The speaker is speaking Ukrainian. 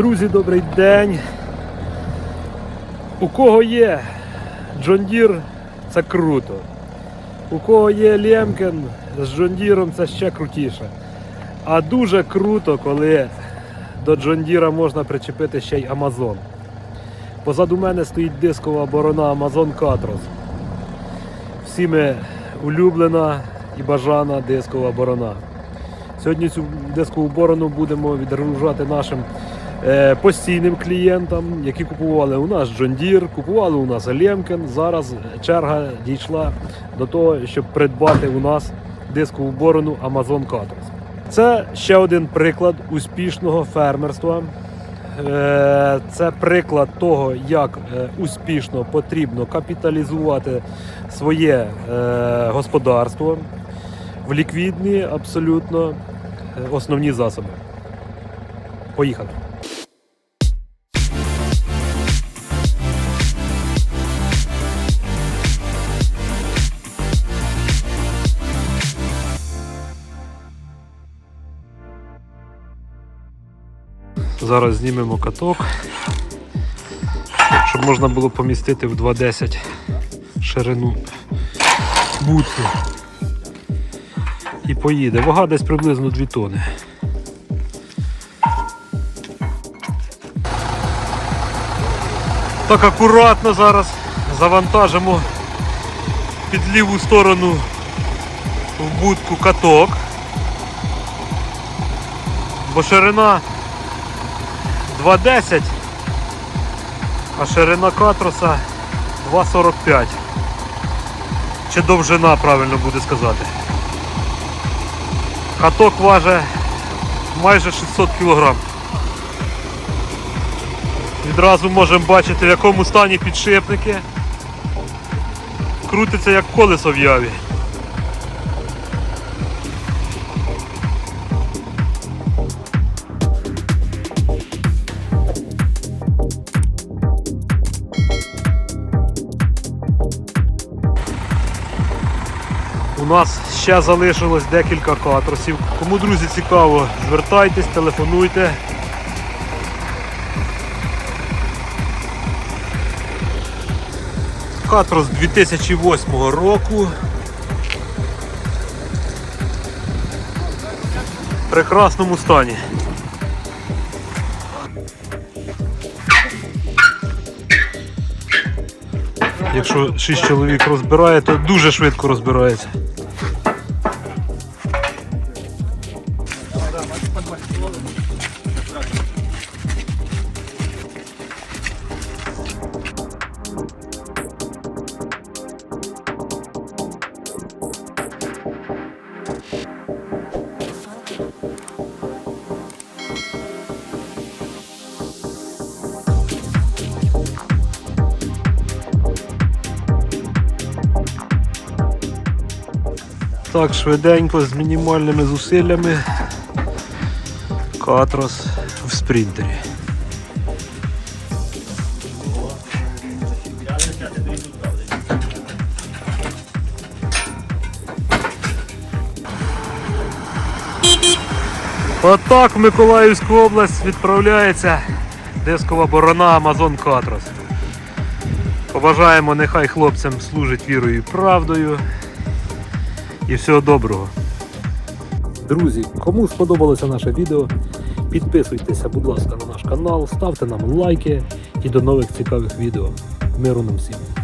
Друзі, добрий день. У кого є Джон Дір, це круто. У кого є Лємкін з Джон Діром, це ще крутіше. А дуже круто, коли до Джон Діра можна причепити ще й Амазон. Позаду мене стоїть дискова борона Amazon Катрос. Всіми улюблена і бажана дискова борона. Сьогодні цю дискову борону будемо відгружати нашим постійним клієнтам, які купували у нас John Deere, купували у нас Лємкін. Зараз черга дійшла до того, щоб придбати у нас дискову борону Amazon Cattles. Це ще один приклад успішного фермерства. Е, Це приклад того, як е, успішно потрібно капіталізувати своє е, господарство в ліквідні абсолютно е, основні засоби. Поїхали. Зараз знімемо каток, щоб можна було помістити в 2.10 ширину будки. І поїде. Вага десь приблизно 2 тони. Так акуратно зараз завантажимо під ліву сторону в будку каток. Бо ширина 2,10, а ширина катроса 2,45. Чи довжина, правильно буде сказати. Каток важить майже 600 кг. Відразу можемо бачити, в якому стані підшипники. Крутиться як колесо в яві. У нас ще залишилось декілька катросів. Кому, друзі, цікаво, звертайтесь, телефонуйте. Катрос 2008 року. В прекрасному стані. Якщо 6 чоловік розбирає, то дуже швидко розбирається. Так, швиденько, з мінімальними зусиллями. Катрос в спринтері. Отак в Миколаївську область відправляється дискова борона Amazon Катрос. Побажаємо, нехай хлопцям служить вірою і правдою. І всього доброго. Друзі, кому сподобалося наше відео, підписуйтеся, будь ласка, на наш канал, ставте нам лайки і до нових цікавих відео. Миру нам всім!